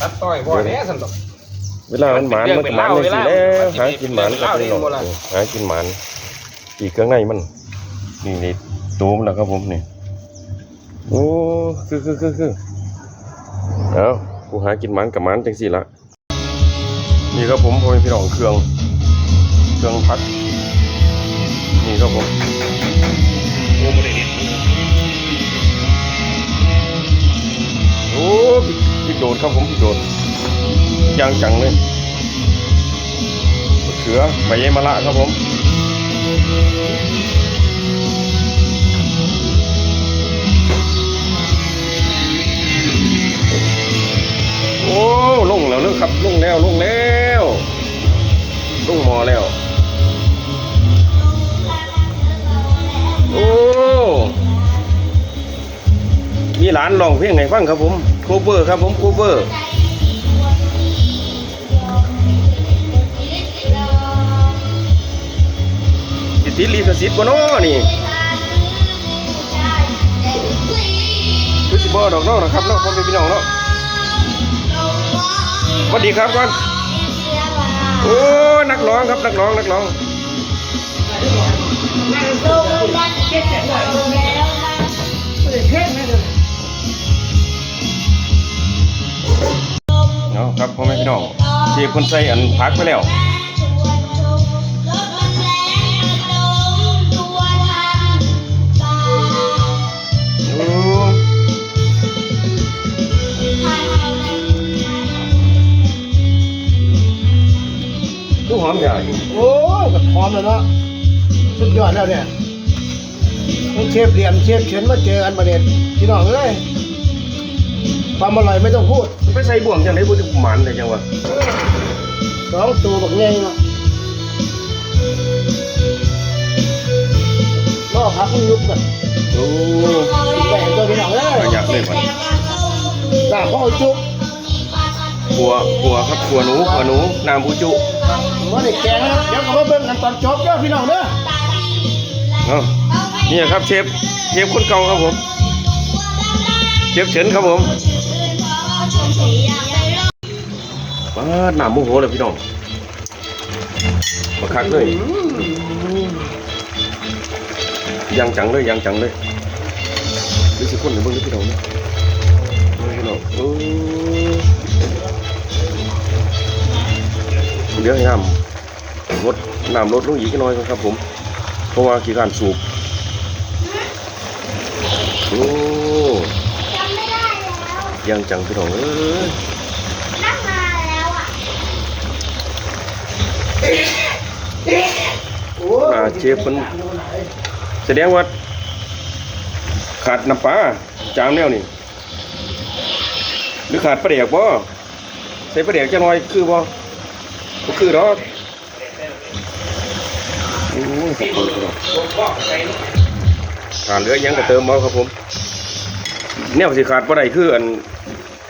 ตัดต้อยบ่แน่สันดอกเวลามันหมานมันก็หมานจังซี่แหล้วหากินหมานก็เป็นหนอกหากินหมานอีกเครื่องในมันนี่นี่ตัวมันนะครับผมนี่โอ้คือคือคือคือเอากูหากินหมันกับหมันจังสี่ละนี่ครับผมพ่อแม่พี่น้องเครื่อง เครื่องพัด นี่ครับผมโอ้บ่ได้เด็ด ดดครับผมพี่โดดยางจังเลยเขือใบยมะละครับผมโอ้ลงแล้วเนอะครับลงแล้วลงแล้วลงมอแล้วโอ้มีหลานร้องเพลงให้ฟังครับผม คเวอร์ครับผมโคเวอร์สิทธิลิขสิทธิ์บ่นะนี่คือสิบ่ดอกนาะนะครับนาะพ่อม่พี่น้องเนาะสวัสดีครับก่อนโอ้ นักร้องครับ นักร้อง นักร้อง น้องเชียร์คนใส่อันพักไปแล้วโอ้ดูหอมใหญ่โอ้ก็พร้อมแล้วเนาะสุดยอดแล้วเนี่ยต้องเชฟเหลี่ยมเชฟเฉินมาเจอกันมาเนี่ยพี่น้องเอ้ย ความอร่อยไม่ต้องพูดไปใส่บ่วงจังไดบ่ถึงหมันเลยจังวะสองตัวแบบง่ายเนาะล่อพักมันยุบกันโอ้แต่งตัวพี่น้องเอ้ยประหยัดเลยมันตาพ่อจุ๊บขัวขัวครับขัวหนูขัวหนูน้ำบูจุว่าได้แกงนะครับเดี๋ยวก็มาเบิ่งกันตอนจบเด้อพี่น้องเด้อเนาะนี่ครับเชฟเชฟคนเก่าครับผมเช ฟเฉินครับผมป้าดน้ำโมโหเลยพี่น้องมาคักเลยยังจังเลยยังจังเลยดูสิคนในเบื้องนี้พี่น้องเนี่ยพี่น้องโอ้เดี๋ยวให้น้ำลดน้ำลดลงอีกน่อยครับผม เพราะว่าขี้การสูบโอ้ ยังจังพี่น้องเอ้ยอาเชฟมันแสดงว่าขาดน้ำปลาจางแนวนี่หรือขาดปลาเดียกบ่ใส่ปลาเดียกจะน้อยคือบ่บ่คือดอกโอ้ยขอบคุณพี่น้องขาดเหลือยังก็เติมเอาครับผมแนวสิขาดบ่ไดคืออัน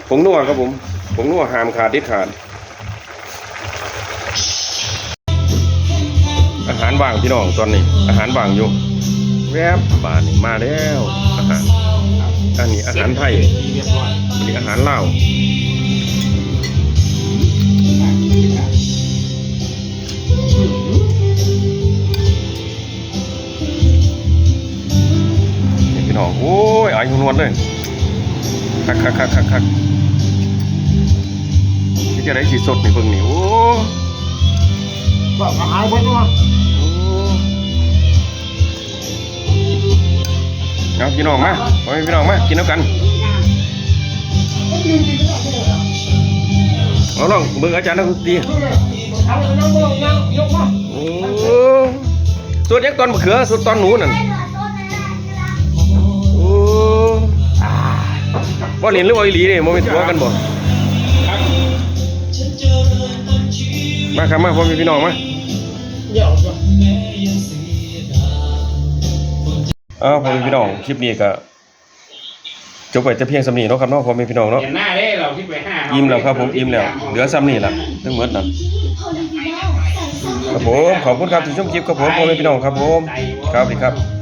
ผงนัวครับผมผงนัวห้ามขาดเด็ดขาด อาหารว่างพี่น้องตอนนี้ อาหารว่างอยู่แวบบานนี่มาแล้วอาหารอันนี้อาหารไทยอันนี้อาหารลาวนี่พี่น้องโอ้ยอายนวลเลยคักคักคักคักคักที่ จะได้สีสดนี่เบิ่งนี่โอ้บอกมาหายเพิ่นว่าเอาพี่น้องมาเอาพี่น้องมา กินน้ำกันเอาน้องเบิ่งอาจารย์นักดนตรีเอาน้องบ่ลงนั่งยกมาโอ้ส่วนยักษ์ตอนมะเขือส่วนตอนหนูนั่นโอ้บ่เล่นหรือว่าอีหลีนี่โมเมนต์ตัวกันบ่ มาครับมาพ่อแม่พี่น้องมาเดี๋ยวก่อนเอ้าพ่อแม่พี่น้องคลิปนี้ก็จบไปแต่เพียงสำนีเนาะครับเนาะพ่อแม่พี่น้องเนาะเห็นหน้าเด้เราที่ไปห้าอิ่มแล้วครับผมอิ่มแล้วเหลือซ้ำนี่ล่ะทั้งหมดนั่นครับผมขอบคุณครับที่ชมคลิปครับผมพ่อแม่พี่น้องครับผมครับสวัสดีครับ